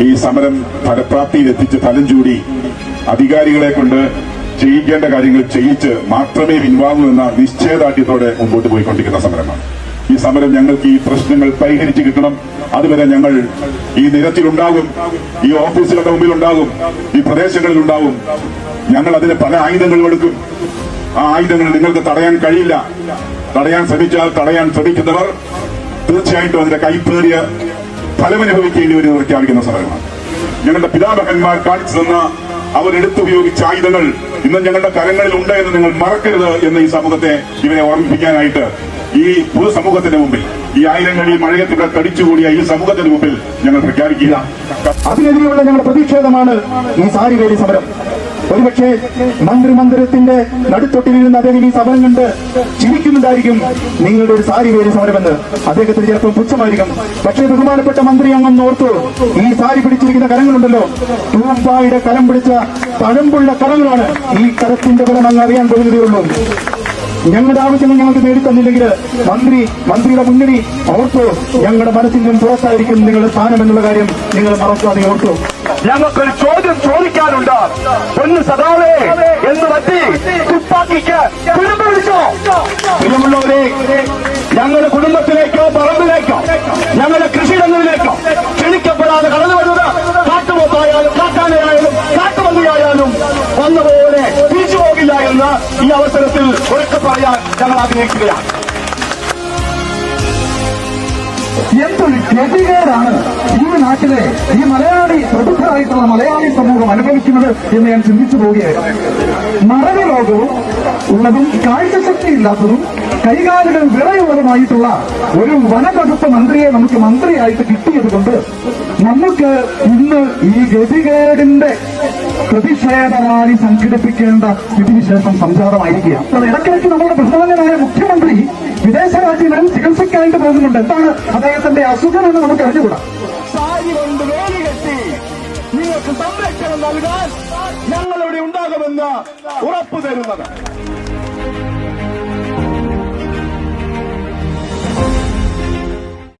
ഈ സമരം ഫലപ്രാപ്തിയിൽ എത്തിച്ച് ഫലം ചൂടി. അധികാരികളെ കൊണ്ട് ചെയ്യിക്കേണ്ട കാര്യങ്ങൾ ചെയ്യിച്ച് മാത്രമേ പിൻവാങ്ങൂ എന്ന നിശ്ചയദാർഢ്യത്തോടെ മുമ്പോട്ട് പോയിക്കൊണ്ടിരിക്കുന്ന സമരമാണ്. ഈ സമരം ഞങ്ങൾക്ക് ഈ പ്രശ്നങ്ങൾ പരിഹരിച്ചു കിട്ടണം. അതുവരെ ഞങ്ങൾ ഈ നിരത്തിലുണ്ടാകും. ഈ ഓഫീസുകളുടെ മുമ്പിലുണ്ടാകും. ഈ പ്രദേശങ്ങളിൽ ഉണ്ടാകും ഞങ്ങൾ അതിന് പല ആയുധങ്ങളും എടുക്കും. ആ ആയുധങ്ങൾ നിങ്ങൾക്ക് തടയാൻ കഴിയില്ല. തടയാൻ ശ്രമിച്ചാൽ തടയാൻ ശ്രമിക്കുന്നവർ തീർച്ചയായിട്ടും അതിന്റെ കൈപ്പേറിയ ഫലമനുഭവിക്കേണ്ടി വരും എന്ന് പ്രഖ്യാപിക്കുന്ന സമയമാണ് ഞങ്ങളുടെ പിതാമഹന്മാർ കാണിച്ചു തന്ന അവരെടുത്തുപയോഗിച്ച ആയുധങ്ങൾ ഇന്ന് ഞങ്ങളുടെ കരങ്ങളിൽ ഉണ്ട് എന്ന് നിങ്ങൾ മറക്കരുത് എന്ന് ഈ സമൂഹത്തെ ഇവരെ ഓർമ്മിപ്പിക്കാനായിട്ട് ഈ പൊതുസമൂഹത്തിന്റെ മുമ്പിൽ ഈ ആയിരങ്ങൾ ഈ മഴയത്തിവിടെ കടിച്ചുകൂടിയ ഈ സമൂഹത്തിന്റെ മുമ്പിൽ ഞങ്ങൾ പ്രഖ്യാപിക്കുക അതിനെതിരെയുള്ള ഞങ്ങളുടെ പ്രതിഷേധമാണ് ഈ സാരിവേലി സമരം. ഒരുപക്ഷെ മന്ത്രിമന്ദിരത്തിന്റെ നടുത്തൊട്ടിലിരുന്ന് അദ്ദേഹം ഈ സമരം കണ്ട് ചിരിക്കുന്നുണ്ടായിരിക്കും. നിങ്ങളുടെ ഒരു സാരി പേര് സമരമെന്ന് അദ്ദേഹത്തിന് ചിലപ്പോൾ പുച്ഛമായിരിക്കും. പക്ഷേ ബഹുമാനപ്പെട്ട മന്ത്രി അങ്ങൊന്ന് ഓർത്തു ഈ സാരി പിടിച്ചിരിക്കുന്ന കരങ്ങളുണ്ടല്ലോ. തൂമ്പായുടെ കരം പിടിച്ച പഴമ്പുള്ള കരങ്ങളാണ് ഈ കരത്തിന്റെ ഫലം അങ്ങ് അറിയാൻ പോകുന്നതേയുള്ളൂ ഞങ്ങളുടെ ആവശ്യങ്ങൾ ഞങ്ങൾക്ക് നേടിത്തന്നില്ലെങ്കിൽ മന്ത്രി മന്ത്രിയുടെ മുന്നണി ഓർത്തു ഞങ്ങളുടെ മനസ്സിൽ നിന്നും പുറത്തായിരിക്കും നിങ്ങളുടെ സ്ഥാനം എന്നുള്ള കാര്യം നിങ്ങൾ മറക്കാതെ ഓർത്തു. ഞങ്ങൾക്കൊരു ചോദ്യം ചോദിക്കാനുണ്ട്. ഞങ്ങളുടെ കുടുംബത്തിലേക്കോ പറമ്പിലേക്കോ ഞങ്ങളുടെ കൃഷിയിടങ്ങളിലേക്കോ ക്ഷണിക്കപ്പെടാതെ കടന്നു വരുന്നത് കാട്ടുപോത്തായാലും കാട്ടാനയായാലും കാട്ടുപന്നിയായാലും വന്നപോലെ തിരിച്ചു പോകില്ല എന്ന് ഈ അവസരത്തിൽ ഉറക്കെ പറയാൻ ഞങ്ങൾ ആഗ്രഹിക്കുകയാണ്. എന്തൊരു ഗതികേടാണ് ഈ നാട്ടിലെ ഈ മലയാളി പ്രബുദ്ധരായിട്ടുള്ള മലയാളി സമൂഹം അനുഭവിക്കുന്നത് എന്ന് ഞാൻ ചിന്തിച്ചു പോവുകയായിരുന്നു. മറവി രോഗവും ഉള്ളതും കാഴ്ചശക്തി ഇല്ലാത്തതും കൈകാലുകൾ വിറയുള്ളതുമായിട്ടുള്ള ഒരു വനവകുപ്പ് മന്ത്രിയെ നമുക്ക് മന്ത്രിയായിട്ട് കിട്ടിയത് കൊണ്ട് നമുക്ക് ഇന്ന് ഈ ഗതികേടിന്റെ പ്രതിഷേധ റാലി സംഘടിപ്പിക്കേണ്ട സ്ഥിതിവിശേഷം സംജാതമായിരിക്കുക. ഇടയ്ക്കിടയ്ക്ക് നമ്മുടെ പ്രധാനമായ മുഖ്യമന്ത്രി വിദേശ രാജ്യങ്ങളിൽ ചികിത്സയ്ക്കായിട്ട് പോകുന്നുണ്ട്. എന്താണ് അദ്ദേഹത്തിന്റെ അസുഖം എന്ന് നമുക്ക് അറിഞ്ഞുകൂടാ? നിങ്ങൾക്ക് സംരക്ഷണം നൽകാൻ ഞങ്ങളിവിടെ ഉണ്ടാകുമെന്ന് ഉറപ്പു തരുന്നത്